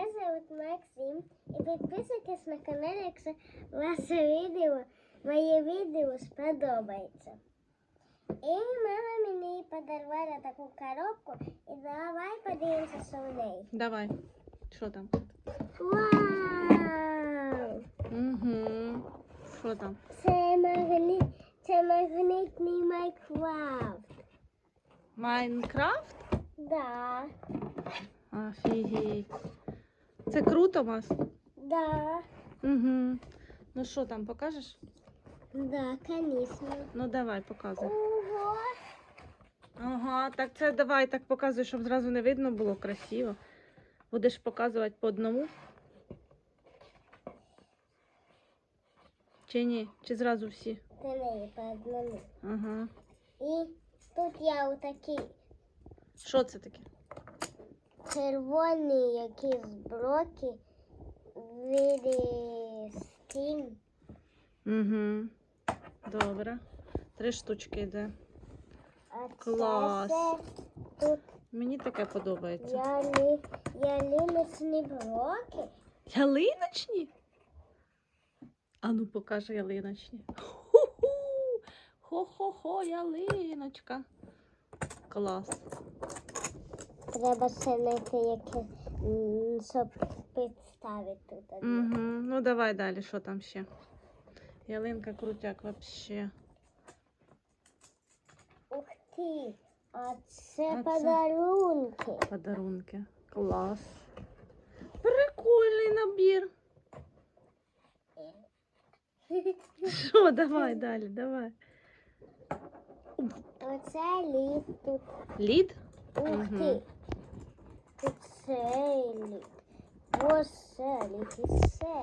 Мене зовут Максим. І підписуйтесь на канал, якщо ваше відео, моє відео сподобається. І мама мені подарувала таку коробку, і давай подивимося, що в неї. Давай. Що там? Вау! Угу. Що там? Це магніт, це магнітний Майнкрафт. Майнкрафт? Да, Офігеть. Це круто, Мас? да, Угу. Ну що там, покажеш? да, конечно. Ну давай, показуй. Ого! Ага, так це давай так показуй, щоб зразу не видно було красиво. Будеш показувати по одному? Чи ні? Чи зразу всі? Це неї по одному. Ага. І тут я отакі Що це таке? Червоні якісь блоки в стін. Угу. Добре. Три штучки йде. А Клас. це тут Мені таке подобається. ялі, ялиночні блоки. Ялиночні? А ну покажи ялиночні. Ху-ху! Хо-хо-хо, ялиночка. Клас. Треба ще знайти яке, м, щоб підставити одне. Угу. Ну давай далі, що там ще? Ялинка крутяк вообще. Ух ти! А це А це? подарунки. Подарунки. Клас. Прикольний набір. Що, давай далі, давай. Оце ліс тут. Лід? Ух Мгм. ти. Тут цей лід. Ось це лід і це.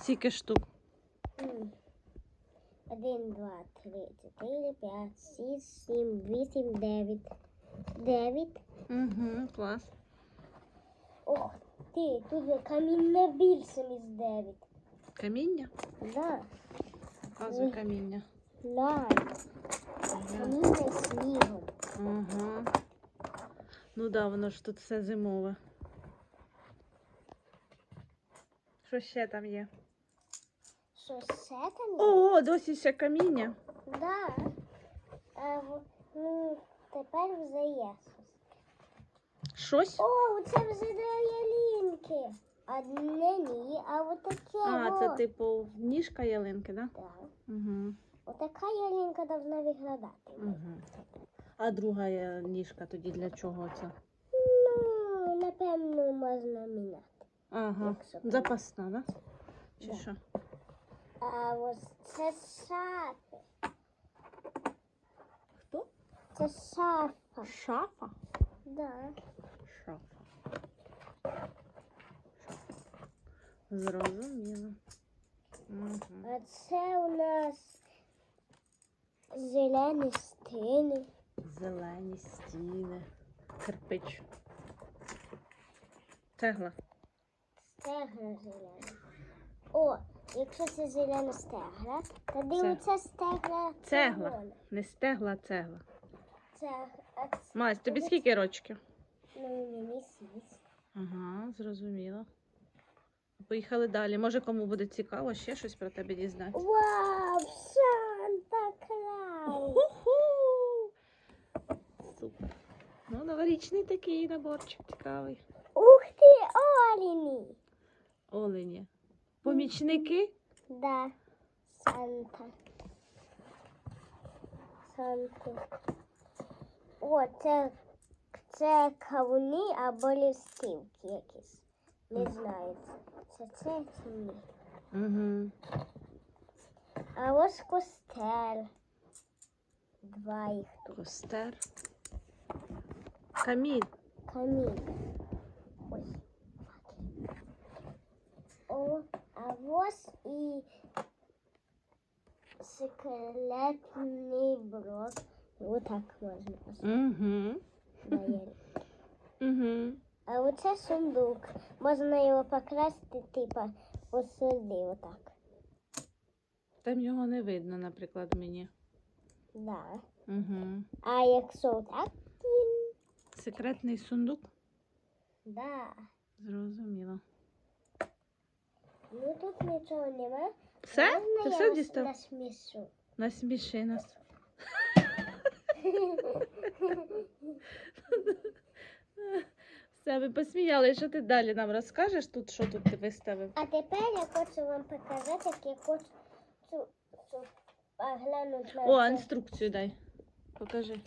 Скільки штук? Один, два, три, чотири, п'ять, шість, сім, вісім, дев'ять. Дев'ять. Угу, клас. Ох ти, тут є каміння більше, ніж дев'ять. Каміння? Да. Показуй каміння. Ла. Каміння снігом. Ага. Ну да, воно ж тут все зимове. Що ще там є? Що ще там є? О, досі ще каміння. Да. А, ну, тепер вже є. щось. Щось? О, це вже для ялинки. Одне ні, а от таке. А, це типу ніжка ялинки, да? Так. Угу. Отака ялинка должна виглядати. Угу. А друга е, ніжка тоді для чого це? Ну, напевно, можна міняти. Ага. Якщо. Запасна, да? Чи Да. що? А ось це шафи. Хто? Це шафа. Шафа? Да. Шафа. Зрозуміло. Угу. А це у нас зелені стіни. Зелені стіни. Кирпич. Цегла. Стегна зелені. О, якщо це зелена стегла, тоді Це- оце стегла Цегла. червона. Не стегла, а цегла. Це, а це, Мась, тобі скільки рочків? ну, мені сість. Ага, зрозуміло. Поїхали далі. Може, кому буде цікаво ще щось про тебе дізнатися. Вау, Санта Клаус! Ху-ху! Супер. Ну, новорічний такий наборчик цікавий. Ух ти, олені! Олені. Помічники? Да, Санта. Санта. О, це, це кавуни або листівки якісь. Не знаю, це це чи ні. Угу. А ось костер. Два їх тут. Костер. Камін. Камін. Ось. О, а ось і секретний блок. Вот так можна Угу. Угу. А оце сундук. Можна його покрасти, типа, ось сюди, отак. Там його не видно, наприклад, мені. Да. Угу. А якщо так, Секретний сундук. да. Зрозуміло. Ну тут нічого нема. Все? Можна Ти я все вас дістав? насмішу? Насміши нас. Все, ви посміяли. Що ти далі нам розкажеш тут, що тут ти виставив? А тепер я хочу вам показати, як я хочу цю, цю оглянути на О, це. інструкцію дай. Покажи.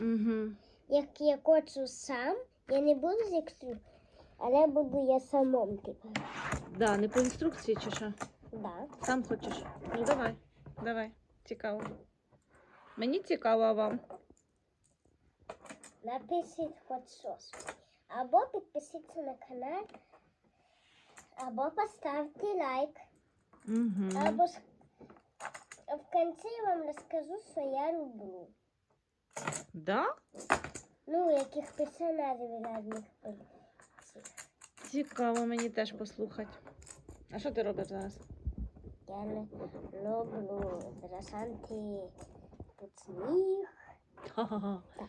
Угу. Як я хочу сам, я не буду з інстру, але буду я самом, типу. Да, не по інструкції чи що? Да. Сам хочеш? Ну давай, давай. Цікаво. Мені цікаво, а вам. Напишіть хоч щось. Або підпишіться на канал, або поставте лайк. Угу. Або в кінці я вам розкажу, що я люблю. Да? Ну, яких персонажів різних. Цікаво мені теж послухати. А що ти робиш зараз? Я не люблю красанти тут сніг. Ха-ха-ха. Так.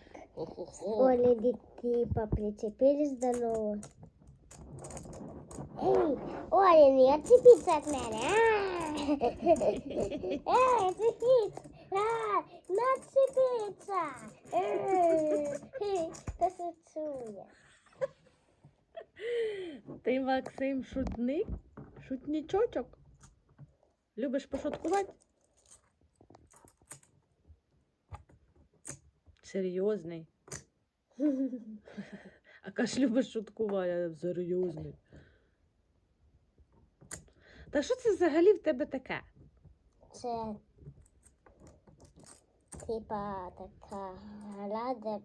Типа прицепились до нового. Ей, Оля, не отцепиться от мене. Ей, отцепиться. А. Ей, хе, Та сучує. Ти, Максим, шутник? Шутнічочок? Любиш пошуткувати? Серйозний. А каш любиш шуткувати, а серйозний. Та що це взагалі в тебе таке? Це типа така гра, де,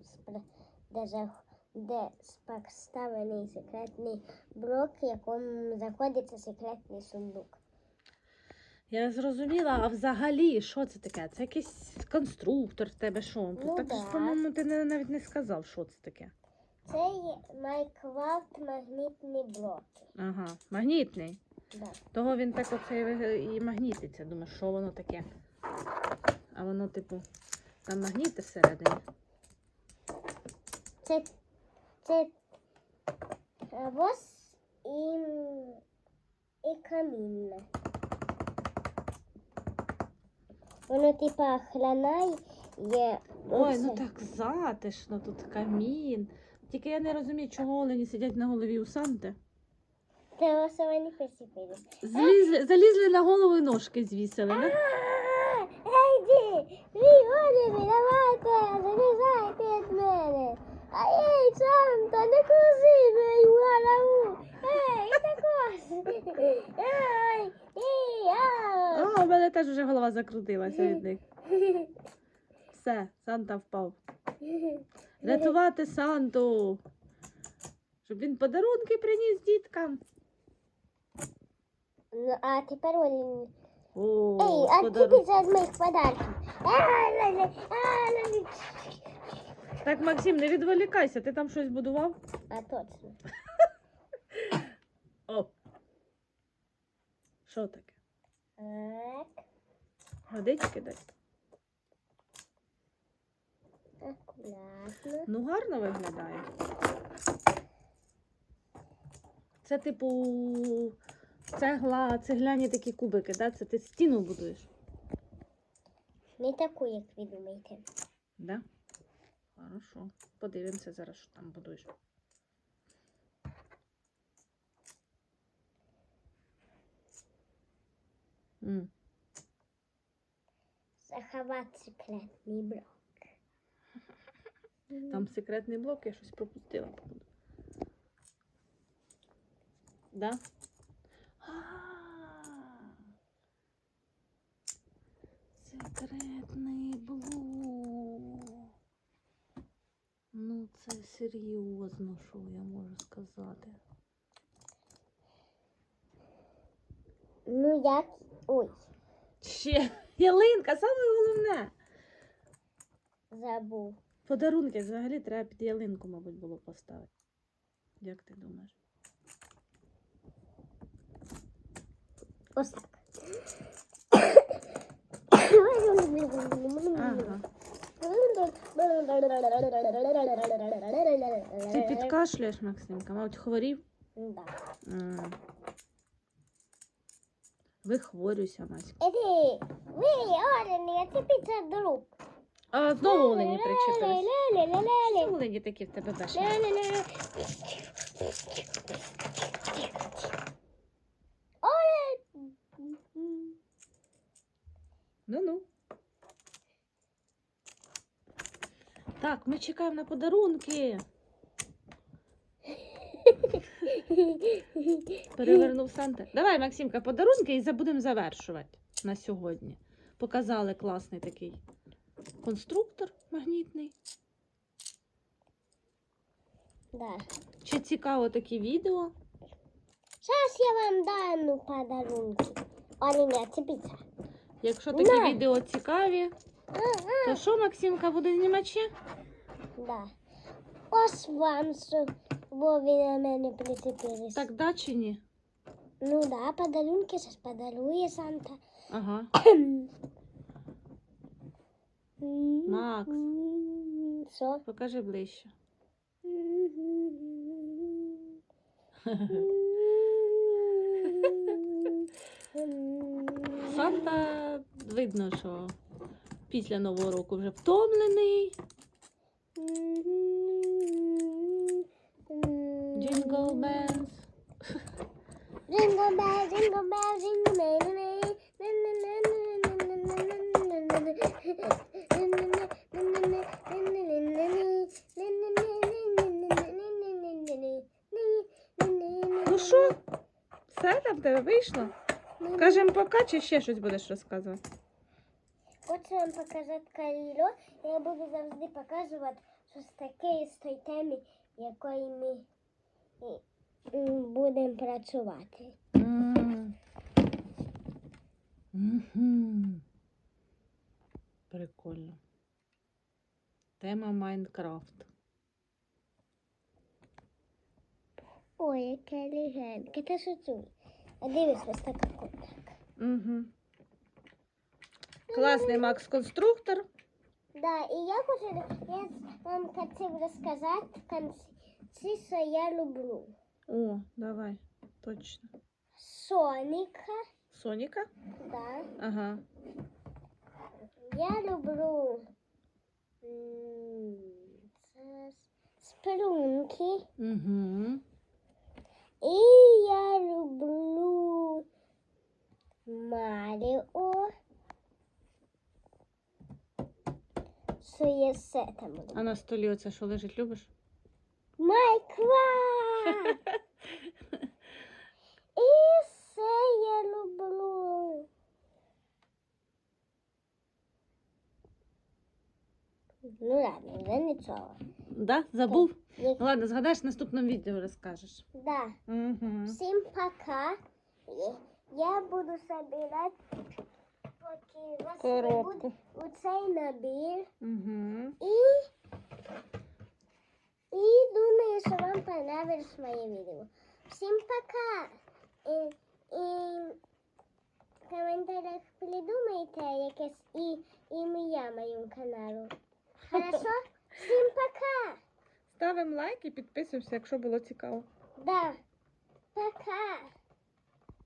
де, де поставлений секретний блок, в якому знаходиться секретний сундук. Я зрозуміла, а взагалі, що це таке? Це якийсь конструктор в тебе що? Ну так, ж, по-моєму, ти навіть не сказав, що це таке. Це є Майнкрафт магнітні блоки. Ага, магнітний. Да. Того він так оце і магнітиться. Думаєш, що воно таке? А воно, типу, там магніти всередині. Це, це ось і, і камінне. Воно типа охранає є. Ой, ну так затишно, тут камін. Тільки я не розумію, чого олені сидять на голові у Санти. Вони посипали. Залізли на голову і ножки звісили. Не? Ейді, ви голіві, давайте, залізайте від мене. А ей, Санта, не крузи мою голову. Ей, також. Ей, ей, ау. А, у мене теж вже голова закрутилася від них. Все, Санта впав. Рятувати Санту. Щоб він подарунки приніс діткам. Ну, а тепер Олі. О, Ей, а подарків. А, ла-ла, а, ла-ла. Так, Максим, не відволікайся, ти там щось будував? А точно. О. Що таке? Так, Водички десь? акуратно. Ну, гарно виглядає. Це типу цегла, цегляні такі кубики, да? Це ти стіну будуєш, Не таку, як ви думаєте. да? Хорошо. Подивимося зараз, що там будуєш. М. Заховати секретний блок. Там секретний блок, я щось пропустила, походу. Да? Секретний блок. Ну, це серйозно, що я можу сказати. Ну, як. Ой, Ще ялинка, саме головне. забув. Подарунки взагалі треба під ялинку, мабуть, було поставити. Як ти думаєш? Ось так. Ага. Ти підкашлюєш, Максимка, мабуть, хворів. Да. Вихворюйся, Маська. Іди, ви, Олені, це піца друг. А знову олені причепились. Що олені такі в тебе бешені? Ну-ну. Так, ми чекаємо на подарунки. Перевернув Санта. Давай, Максимка, подарунки і забудемо завершувати на сьогодні. Показали класний такий конструктор магнітний. Да. Чи цікаво такі відео? Зараз я вам дам подарунки. Олені, це піца. Якщо такі На. відео цікаві, то що Максимка буде знімати ще? Да. Ось вам, що бо ви на мене прицепились. Так да чи ні? Ну да, подарунки зараз подарує Санта. Ага. Макс. Що? Покажи ближче. Санта видно, що після Нового року вже втомлений. Jingle bells. Jingle bell, jingle bell, jingle Ну що? Все там в тебе вийшло? Скажем пока чи ще щось будеш розказувати? Хочу вам показати Каліло. Я буду завжди показувати щось таке з той теми, якої ми будемо працювати. Прикольно. Тема Майнкрафт. Ой, яка легенька, та шучу. А дивись, ось така. Угу. Класний Макс конструктор. Да, і я хочу я вам хотів розказати в кінці, що я люблю. О, давай. Точно. Соніка, Соніка? да. Ага. Я люблю спрунки. Угу. І я люблю Маріо. Що є все там. А на столі оце що лежить, любиш? Майкрафт! І все я люблю. Ну ладно, вже нічого. Да? Забув? Як- Ну ладно, згадаєш в наступному відео розкажеш. Да. Угу. Всім пока. Я буду собирати поки вас Коробку. у цей набір. Угу. І, і думаю, що вам понравилось моє відео. Всім пока! І, і в коментарях придумайте якесь і, ім'я моєму каналу. Хорошо? Всім пока! Ставимо лайк і підписуємося, якщо було цікаво. Да. Пока!